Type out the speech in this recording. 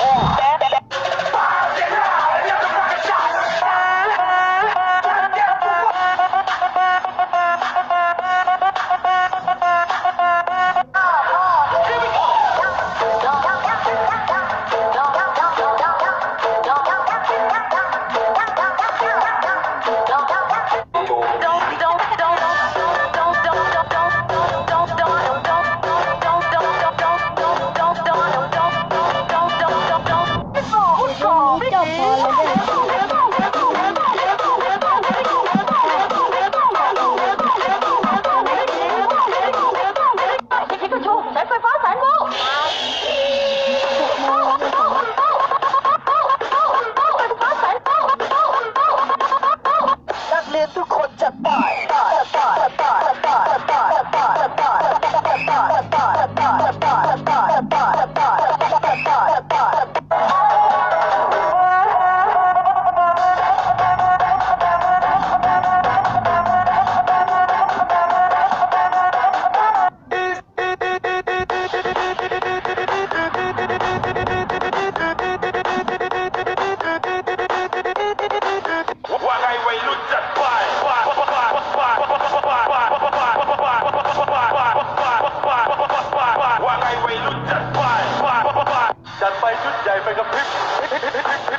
Oh. จบพอแล้วเด้นักเรียนทุกคนจัดป่า จัดไปชุดใหญ่ไปกับพริบ